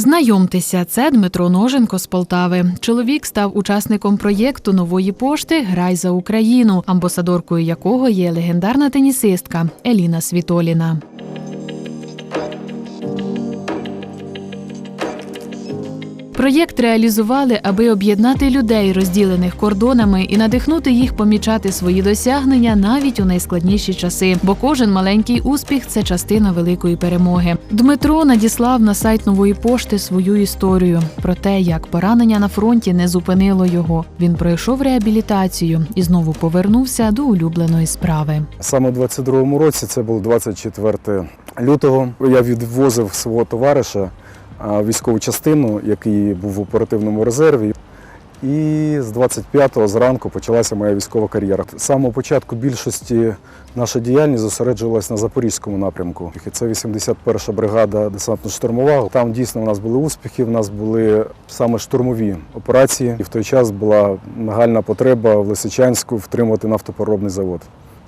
Знайомтеся, це Дмитро Ноженко з Полтави. Чоловік став учасником проєкту нової пошти Грай за Україну, амбасадоркою якого є легендарна тенісистка Еліна Світоліна. Проєкт реалізували, аби об'єднати людей, розділених кордонами, і надихнути їх помічати свої досягнення навіть у найскладніші часи. Бо кожен маленький успіх це частина великої перемоги. Дмитро надіслав на сайт нової пошти свою історію про те, як поранення на фронті не зупинило його. Він пройшов реабілітацію і знову повернувся до улюбленої справи. Саме у 22-му році, це був 24 лютого, я відвозив свого товариша військову частину, який був в оперативному резерві. І з 25-го зранку почалася моя військова кар'єра. З самого початку більшості наша діяльність зосереджувалась на запорізькому напрямку. І Це 81-ша бригада десантно-штурмова. Там дійсно у нас були успіхи, у нас були саме штурмові операції. І в той час була нагальна потреба в Лисичанську втримати нафтопереробний завод.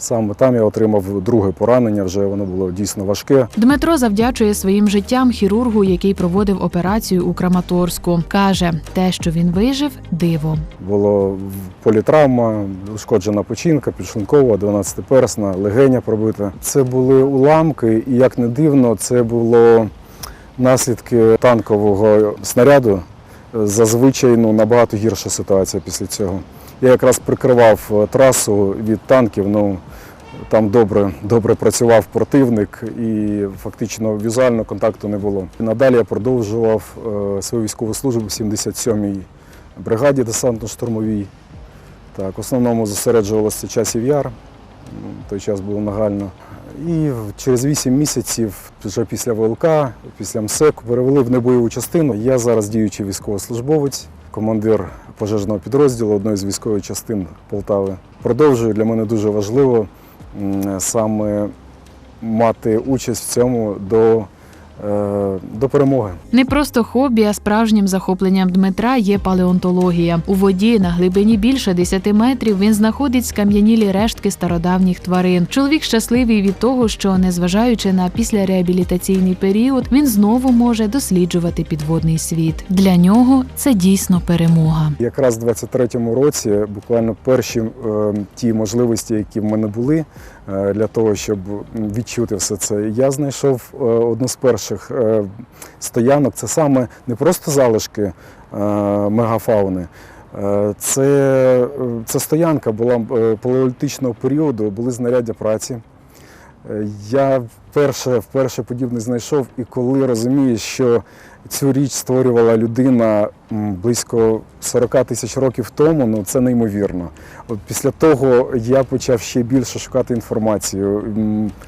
Саме там я отримав друге поранення, вже воно було дійсно важке. Дмитро завдячує своїм життям хірургу, який проводив операцію у Краматорську. каже, те, що він вижив, диво. Було політравма, ушкоджена печінка, підшлункова, 12-персна, легеня пробита. Це були уламки, і як не дивно, це було наслідки танкового снаряду. Зазвичай ну, набагато гірша ситуація після цього. Я якраз прикривав е, трасу від танків. Ну, там добре, добре працював противник і фактично візуально контакту не було. Надалі я продовжував е, свою військову службу в 77-й бригаді десантно-штурмовій. Так, в основному зосереджувалося часів яр. М, Той час було нагально. І через 8 місяців, вже після ВЛК, після МСЕК, перевели в небойову частину. Я зараз діючий військовослужбовець, командир пожежного підрозділу одної з військових частин Полтави. Продовжую для мене дуже важливо саме мати участь в цьому до, до перемоги. Не просто хобі, а справжнім захопленням Дмитра є палеонтологія. У воді на глибині більше 10 метрів він знаходить скам'янілі рештки стародавніх тварин. Чоловік щасливий від того, що, незважаючи на післяреабілітаційний період, він знову може досліджувати підводний світ. Для нього це дійсно перемога. Якраз в 23-му році буквально перші е, ті можливості, які в мене були е, для того, щоб відчути все це, я знайшов е, одну з перших е, стоянок. Це саме не просто залишки е, мегафауни. е, Це, це стоянка була палеолітичного періоду, були знаряддя праці. Я вперше, вперше подібне знайшов, і коли розумієш, що цю річ створювала людина близько 40 тисяч років тому, ну це неймовірно. Після того я почав ще більше шукати інформацію.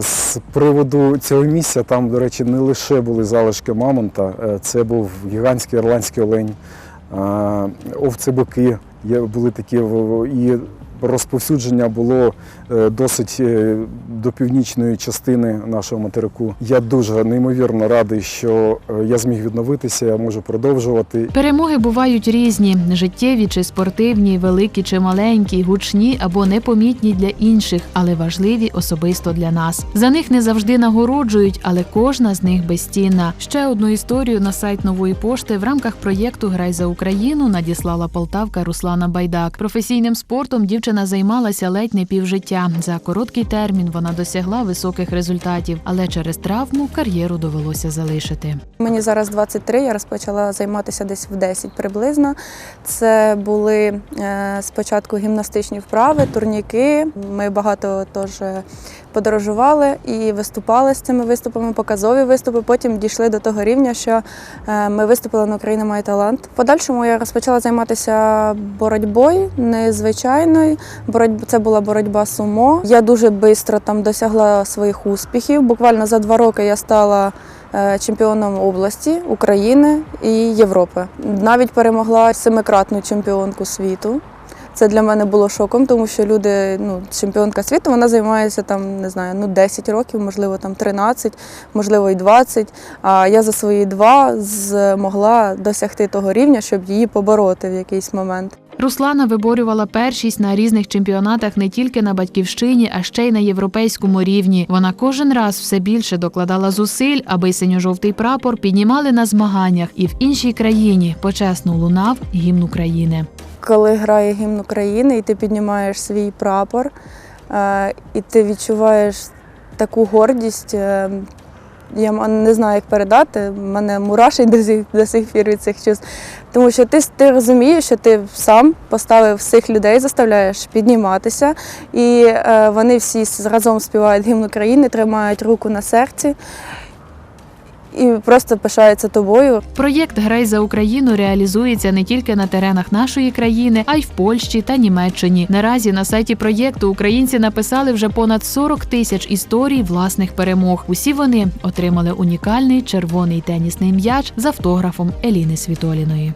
З приводу цього місця там, до речі, не лише були залишки мамонта, е, це був гігантський ірландський олень, овцебики є- були такі і розповсюдження було е, досить е, до північної частини нашого материку. Я дуже неймовірно радий, що е, я зміг відновитися, я можу продовжувати. Перемоги бувають різні: життєві чи спортивні, великі чи маленькі, гучні або непомітні для інших, але важливі особисто для нас. За них не завжди нагороджують, але кожна з них безцінна. Ще одну історію на сайт нової пошти в рамках проєкту Грай за Україну надіслала полтавка Руслана Байдак. Професійним спортом дівчина займалася ледь не півжиття. За короткий термін вона досягла високих результатів, але через травму кар'єру довелося залишити. Мені зараз 23, я розпочала займатися десь в 10 приблизно. Це були е, спочатку гімнастичні вправи, турніки. Ми багато теж подорожували і виступали з цими виступами, показові виступи. Потім дійшли до того рівня, що е, ми виступили на Україна має талант. Подальшому я розпочала займатися боротьбою незвичайною. Боротьба це була боротьба сумо. Я дуже швидко там досягла своїх успіхів. Буквально за два роки я стала е, чемпіоном області, України і Європи. Навіть перемогла семикратну чемпіонку світу. Це для мене було шоком, тому що люди, ну, чемпіонка світу, вона займається там, не знаю, ну 10 років, можливо, там 13, можливо, і 20. А я за свої два змогла досягти того рівня, щоб її побороти в якийсь момент. Руслана виборювала першість на різних чемпіонатах не тільки на батьківщині, а ще й на європейському рівні. Вона кожен раз все більше докладала зусиль, аби синьо-жовтий прапор піднімали на змаганнях і в іншій країні почесно лунав гімн України. Коли грає гімн України і ти піднімаєш свій прапор, е, і ти відчуваєш таку гордість. е, Я не знаю, як передати. Мене мурашить до сих, до сих пір від цих чувств. Тому що ти, ти розумієш, що ти сам поставив всіх людей, заставляєш підніматися, і е, вони всі разом співають гімн України, тримають руку на серці і просто пишається тобою. Проєкт Грей за Україну реалізується не тільки на теренах нашої країни, а й в Польщі та Німеччині. Наразі на сайті проєкту українці написали вже понад 40 тисяч історій власних перемог. Усі вони отримали унікальний червоний тенісний м'яч з автографом Еліни Світоліної.